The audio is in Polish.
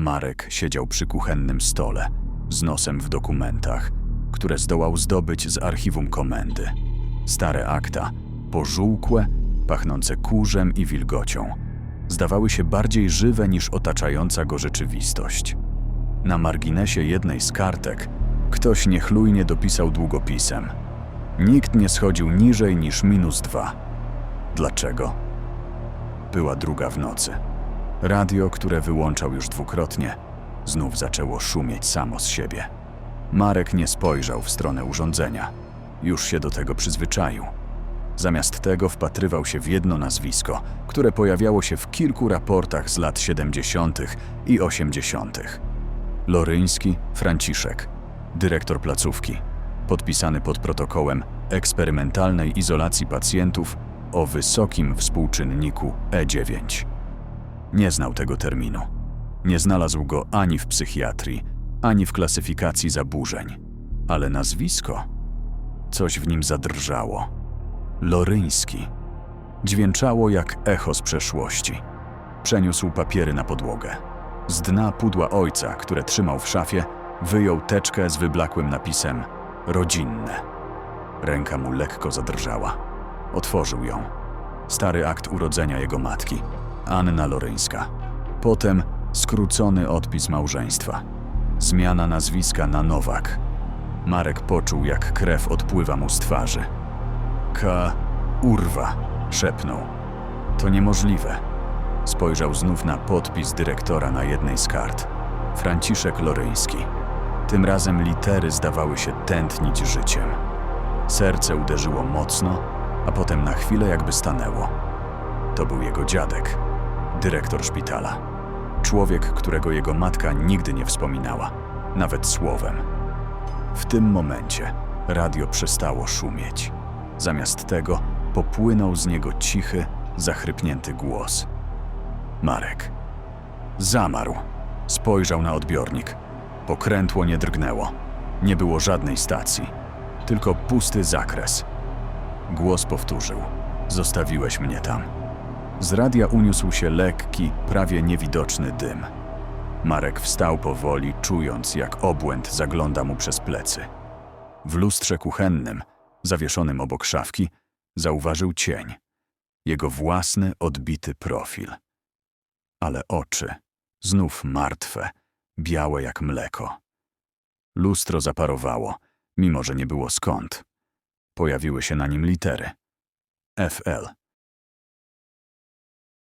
Marek siedział przy kuchennym stole, z nosem w dokumentach, które zdołał zdobyć z archiwum komendy. Stare akta, pożółkłe, pachnące kurzem i wilgocią, zdawały się bardziej żywe niż otaczająca go rzeczywistość. Na marginesie jednej z kartek ktoś niechlujnie dopisał długopisem. Nikt nie schodził niżej niż minus dwa. Dlaczego? Była druga w nocy. Radio, które wyłączał już dwukrotnie, znów zaczęło szumieć samo z siebie. Marek nie spojrzał w stronę urządzenia. Już się do tego przyzwyczaił. Zamiast tego wpatrywał się w jedno nazwisko, które pojawiało się w kilku raportach z lat 70. i 80. Loryński Franciszek, dyrektor placówki, podpisany pod protokołem eksperymentalnej izolacji pacjentów o wysokim współczynniku E9. Nie znał tego terminu. Nie znalazł go ani w psychiatrii, ani w klasyfikacji zaburzeń. Ale nazwisko? Coś w nim zadrżało. Loryński. Dźwięczało jak echo z przeszłości. Przeniósł papiery na podłogę. Z dna pudła ojca, które trzymał w szafie, wyjął teczkę z wyblakłym napisem rodzinne. Ręka mu lekko zadrżała. Otworzył ją. Stary akt urodzenia jego matki, Anna Loryńska. Potem skrócony odpis małżeństwa. Zmiana nazwiska na Nowak. Marek poczuł, jak krew odpływa mu z twarzy. K. Urwa, szepnął. To niemożliwe. Spojrzał znów na podpis dyrektora na jednej z kart. Franciszek Loryński. Tym razem litery zdawały się tętnić życiem. Serce uderzyło mocno, a potem na chwilę jakby stanęło. To był jego dziadek, dyrektor szpitala. Człowiek, którego jego matka nigdy nie wspominała, nawet słowem. W tym momencie radio przestało szumieć. Zamiast tego popłynął z niego cichy, zachrypnięty głos. Marek. Zamarł. Spojrzał na odbiornik. Pokrętło nie drgnęło. Nie było żadnej stacji, tylko pusty zakres. Głos powtórzył: Zostawiłeś mnie tam. Z radia uniósł się lekki, prawie niewidoczny dym. Marek wstał powoli, czując, jak obłęd zagląda mu przez plecy. W lustrze kuchennym, zawieszonym obok szafki, zauważył cień. Jego własny, odbity profil. Ale oczy, znów martwe, białe jak mleko. Lustro zaparowało, mimo że nie było skąd. Pojawiły się na nim litery. FL.